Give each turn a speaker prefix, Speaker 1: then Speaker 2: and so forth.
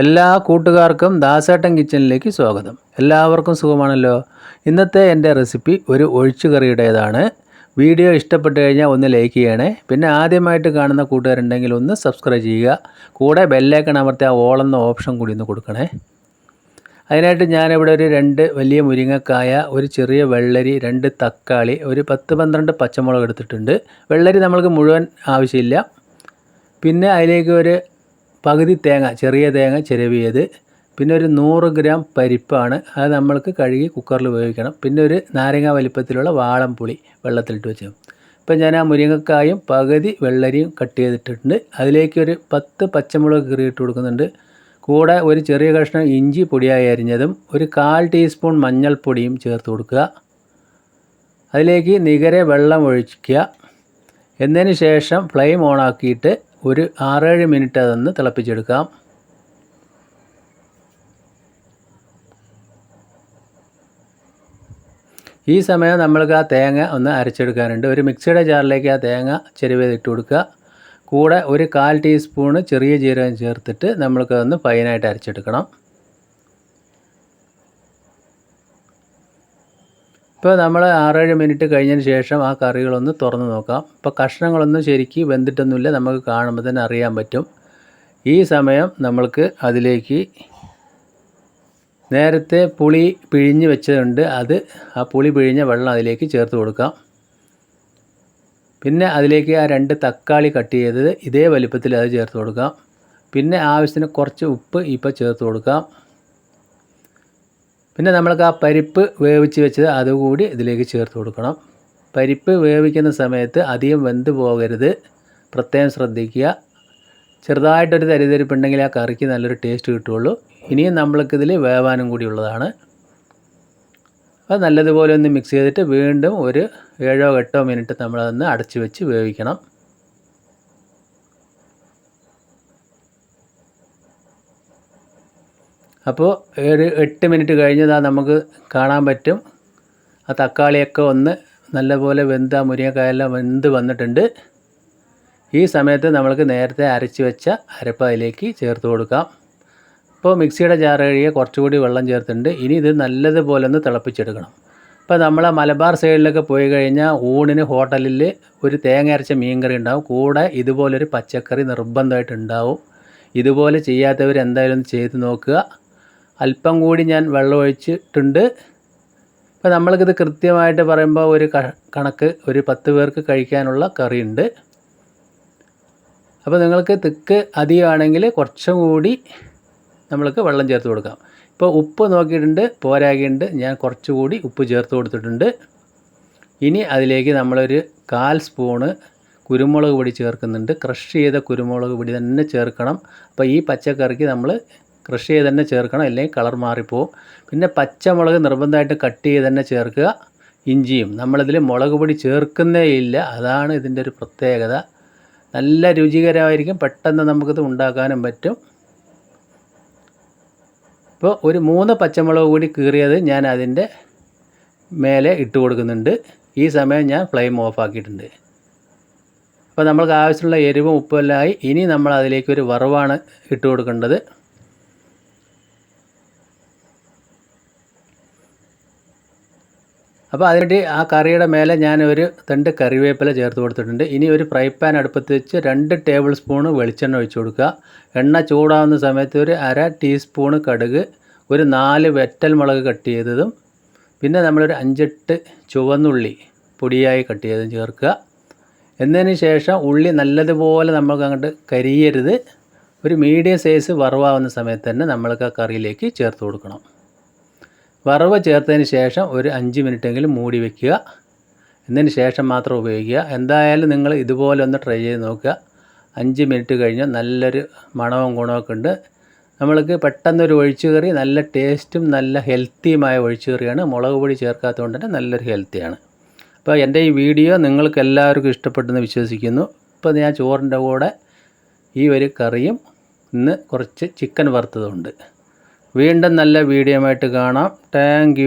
Speaker 1: എല്ലാ കൂട്ടുകാർക്കും ദാസേട്ടൻ കിച്ചണിലേക്ക് സ്വാഗതം. എല്ലാവർക്കും സുഖമാണല്ലോ? ഇന്നത്തെ എന്റെ റെസിപ്പി ഒരു ഒഴിച്ചുകറിയുടേതാണ്. വീഡിയോ ഇഷ്ടപ്പെട്ട് കഴിഞ്ഞാൽ ഒന്ന് ലൈക്ക് ചെയ്യണേ. പിന്നെ ആദ്യമായിട്ട് കാണുന്ന കൂട്ടുകാരുണ്ടെങ്കിൽ ഒന്ന് സബ്സ്ക്രൈബ് ചെയ്യുക. കൂടെ ബെല്ലേക്കൺ അമർത്തി ആ ഓളെന്ന ഓപ്ഷൻ കൂടി ഒന്ന് കൊടുക്കണേ. അതിനായിട്ട് ഞാനിവിടെ ഒരു രണ്ട് വലിയ മുരിങ്ങക്കായ ഒരു ചെറിയ വെള്ളരി രണ്ട് തക്കാളി ഒരു പത്ത് പന്ത്രണ്ട് പച്ചമുളക് എടുത്തിട്ടുണ്ട്. വെള്ളരി നമ്മൾക്ക് മുഴുവൻ ആവശ്യമില്ല. പിന്നെ അതിലേക്ക് ഒരു പകുതി തേങ്ങ ചെറിയ തേങ്ങ ചിരവിയത്. പിന്നെ ഒരു നൂറ് ഗ്രാം പരിപ്പാണ്. അത് നമ്മൾക്ക് കഴുകി കുക്കറിൽ ഉപയോഗിക്കണം. പിന്നെ ഒരു നാരങ്ങ വലിപ്പത്തിലുള്ള വാളം പുളി വെള്ളത്തിലിട്ട് വെച്ചു. ഇപ്പം ഞാൻ ആ മുരിങ്ങക്കായും പകുതി വെള്ളരിയും കട്ട് ചെയ്തിട്ടുണ്ട്. അതിലേക്ക് ഒരു പത്ത് പച്ചമുളക് കീറിയിട്ട് കൊടുക്കുന്നുണ്ട്. കൂടെ ഒരു ചെറിയ കഷ്ണം ഇഞ്ചി പൊടിയായി അരിഞ്ഞതും ഒരു കാൽ ടീസ്പൂൺ മഞ്ഞൾപ്പൊടിയും ചേർത്ത് കൊടുക്കുക. അതിലേക്ക് നികരെ വെള്ളം ഒഴിക്കുക. എന്നതിന് ശേഷം ഫ്ലെയിം ഓണാക്കിയിട്ട് ഒരു ആറേഴ് മിനിറ്റ് അതൊന്ന് തിളപ്പിച്ചെടുക്കാം ഈ സമയം നമ്മൾക്ക് ആ തേങ്ങ ഒന്ന് അരച്ചെടുക്കാനുണ്ട്. ഒരു മിക്സിയുടെ ജാറിലേക്ക് ആ തേങ്ങ ചെരുവേത് ഇട്ട് കൊടുക്കുക. കൂടെ ഒരു കാൽ ടീസ്പൂണ് ചെറിയ ജീരകം ചേർത്തിട്ട് നമ്മൾക്കതൊന്ന് ഫൈനായിട്ട് അരച്ചെടുക്കണം. ഇപ്പോൾ നമ്മൾ ആറേഴ് മിനിറ്റ് കഴിഞ്ഞതിന് ശേഷം ആ കറികളൊന്ന് തുറന്ന് നോക്കാം. ഇപ്പോൾ കഷ്ണങ്ങളൊന്നും ശരിക്ക് വെന്തിട്ടൊന്നുമില്ല. നമുക്ക് കാണുമ്പോൾ തന്നെ അറിയാൻ പറ്റും. ഈ സമയം നമ്മൾക്ക് അതിലേക്ക് നേരത്തെ പുളി പിഴിഞ്ഞ് വെച്ചതുണ്ട്. അത് ആ പുളി പിഴിഞ്ഞ വെള്ളം അതിലേക്ക് ചേർത്ത് കൊടുക്കാം. പിന്നെ അതിലേക്ക് ആ രണ്ട് തക്കാളി കട്ട് ചെയ്തത് ഇതേ വലിപ്പത്തിൽ അത് ചേർത്ത് കൊടുക്കാം. പിന്നെ ആവശ്യത്തിന് കുറച്ച് ഉപ്പ് ഇപ്പോൾ ചേർത്ത് കൊടുക്കാം. പിന്നെ നമ്മൾക്ക് ആ പരിപ്പ് വേവിച്ച് വെച്ചത് അതുകൂടി ഇതിലേക്ക് ചേർത്ത് കൊടുക്കണം. പരിപ്പ് വേവിക്കുന്ന സമയത്ത് അധികം വെന്ത് പോകരുത്. പ്രത്യേകം ശ്രദ്ധിക്കുക. ചെറുതായിട്ടൊരു തരിതരിപ്പുണ്ടെങ്കിൽ ആ കറിക്ക് നല്ലൊരു ടേസ്റ്റ് കിട്ടുള്ളൂ ഇനിയും നമ്മൾക്കിതിൽ വേവാനും കൂടി ഉള്ളതാണ്. അപ്പോൾ നല്ലതുപോലെ ഒന്ന് മിക്സ് ചെയ്തിട്ട് വീണ്ടും ഒരു ഏഴോ എട്ടോ മിനിറ്റ് നമ്മളതൊന്ന് അടച്ചു വെച്ച് വേവിക്കണം. അപ്പോൾ ഒരു എട്ട് മിനിറ്റ് കഴിഞ്ഞതാ നമുക്ക് കാണാൻ പറ്റും. ആ തക്കാളിയൊക്കെ ഒന്ന് നല്ലപോലെ വെന്ത മുരിങ്ങക്കായെല്ലാം വെന്ത് വന്നിട്ടുണ്ട്. ഈ സമയത്ത് നമ്മൾക്ക് നേരത്തെ അരച്ച് വെച്ച അരപ്പ് അതിലേക്ക് ചേർത്ത് കൊടുക്കാം. ഇപ്പോൾ മിക്സിയുടെ ജാർ കഴുകിയ കുറച്ചുകൂടി വെള്ളം ചേർത്തിട്ടുണ്ട്. ഇനി ഇത് നല്ലതുപോലെ ഒന്ന് തിളപ്പിച്ചെടുക്കണം. ഇപ്പോൾ നമ്മൾ മലബാർ സൈഡിലൊക്കെ പോയി കഴിഞ്ഞാൽ ഊണിന് ഹോട്ടലിൽ ഒരു തേങ്ങ അരച്ച മീൻകറി ഉണ്ടാവും. കൂടെ ഇതുപോലൊരു പച്ചക്കറി നിർബന്ധമായിട്ടുണ്ടാവും ഇതുപോലെ ചെയ്യാത്തവർ എന്തായാലും ചെയ്ത് നോക്കുക. അല്പം കൂടി ഞാൻ വെള്ളം ഒഴിച്ചിട്ടുണ്ട്. ഇപ്പോൾ നമ്മൾക്കിത് കൃത്യമായിട്ട് പറയുമ്പോൾ ഒരു കണക്ക് ഒരു പത്ത് പേർക്ക് കഴിക്കാനുള്ള ഉണ്ട് അപ്പോൾ നിങ്ങൾക്ക് തിക്ക് അധികമാണെങ്കിൽ കുറച്ചും കൂടി നമ്മൾക്ക് വെള്ളം ചേർത്ത് കൊടുക്കാം. ഇപ്പോൾ ഉപ്പ് നോക്കിയിട്ടുണ്ട് പോരാകിയുണ്ട് ഞാൻ കുറച്ചുകൂടി ഉപ്പ് ചേർത്ത് കൊടുത്തിട്ടുണ്ട്. ഇനി അതിലേക്ക് നമ്മളൊരു കാൽ സ്പൂണ് കുരുമുളക് പൊടി ചേർക്കുന്നുണ്ട്. ക്രഷ് ചെയ്ത കുരുമുളക് പൊടി തന്നെ ചേർക്കണം. അപ്പോൾ ഈ പച്ചക്കറിക്ക് നമ്മൾ ക്രഷ് ചെയ്ത് തന്നെ ചേർക്കണം. അല്ലെങ്കിൽ കളർ മാറിപ്പോവും. പിന്നെ പച്ചമുളക് നിർബന്ധമായിട്ട് കട്ട് ചെയ്ത് തന്നെ ചേർക്കുക. ഇഞ്ചിയും. നമ്മളിതിൽ മുളക് പൊടി ചേർക്കുന്നേ ഇല്ല. അതാണ് ഇതിന്റെ ഒരു പ്രത്യേകത. നല്ല രുചികരമായിരിക്കും. പെട്ടെന്ന് നമുക്കിത് ഉണ്ടാക്കാനും പറ്റും. ഇപ്പോൾ ഒരു മൂന്ന് പച്ചമുളക് കൂടി കീറിയത് ഞാൻ അതിന്റെ മേലെ ഇട്ട് കൊടുക്കുന്നുണ്ട്. ഈ സമയം ഞാൻ ഫ്ലെയിം ഓഫ് ആക്കിയിട്ടുണ്ട്. അപ്പോൾ നമ്മൾക്ക് ആവശ്യമുള്ള എരിവും ഉപ്പുമെല്ലാമായി ഇനി നമ്മൾ അതിലേക്ക് ഒരു വറവാണ് ഇട്ട് കൊടുക്കേണ്ടത്. അപ്പോൾ അതിനുവേണ്ടി ആ കറിയുടെ മേലെ ഞാൻ ഒരു രണ്ട് കറിവേപ്പില ചേർത്ത് കൊടുത്തിട്ടുണ്ട്. ഇനി ഒരു ഫ്രൈ പാൻ അടുപ്പത്ത് വെച്ച് രണ്ട് ടേബിൾ സ്പൂണ് വെളിച്ചെണ്ണ ഒഴിച്ചു കൊടുക്കുക. എണ്ണ ചൂടാവുന്ന സമയത്ത് ഒരു അര ടീസ്പൂണ് കടുക് ഒരു നാല് വെറ്റൽ മുളക് കട്ട് ചെയ്തതും പിന്നെ നമ്മളൊരു അഞ്ചെട്ട് ചുവന്നുള്ളി പൊടിയായി കട്ട് ചെയ്തതും ചേർക്കുക. എന്നതിന് ശേഷം ഉള്ളി നല്ലതുപോലെ നമുക്ക് അങ്ങോട്ട് കരിയരുത്. ഒരു മീഡിയം സൈസ് വറവാകുന്ന സമയത്ത് തന്നെ നമ്മൾക്ക് ആ കറിയിലേക്ക് ചേർത്ത് കൊടുക്കണം. വറവ് ചേർത്തതിന് ശേഷം ഒരു അഞ്ച് മിനിറ്റെങ്കിലും മൂടി വയ്ക്കുക എന്നതിന് ശേഷം മാത്രം ഉപയോഗിക്കുക. എന്തായാലും നിങ്ങൾ ഇതുപോലെ ഒന്ന് ട്രൈ ചെയ്ത് നോക്കുക. അഞ്ച് മിനിറ്റ് കഴിഞ്ഞാൽ നല്ലൊരു മണവും ഗുണമൊക്കെ ഉണ്ട്. നമ്മൾക്ക് പെട്ടെന്നൊരു ഒഴിച്ചുകറി നല്ല ടേസ്റ്റും നല്ല ഹെൽത്തിയുമായ ഒഴിച്ചുകറിയാണ്. മുളക് പൊടി ചേർക്കാത്തതുകൊണ്ട് തന്നെ നല്ലൊരു ഹെൽത്തിയാണ്. അപ്പോൾ എന്റെ ഈ വീഡിയോ നിങ്ങൾക്ക് എല്ലാവർക്കും ഇഷ്ടപ്പെട്ടെന്ന് വിശ്വസിക്കുന്നു. ഇപ്പോൾ ഞാൻ ചോറിന്റെ കൂടെ ഈ ഒരു കറിയും ഇന്ന് കുറച്ച് ചിക്കൻ വറുത്തതുണ്ട് വീണ്ടും നല്ല വീഡിയോ ആയിട്ട് കാണാം താങ്ക്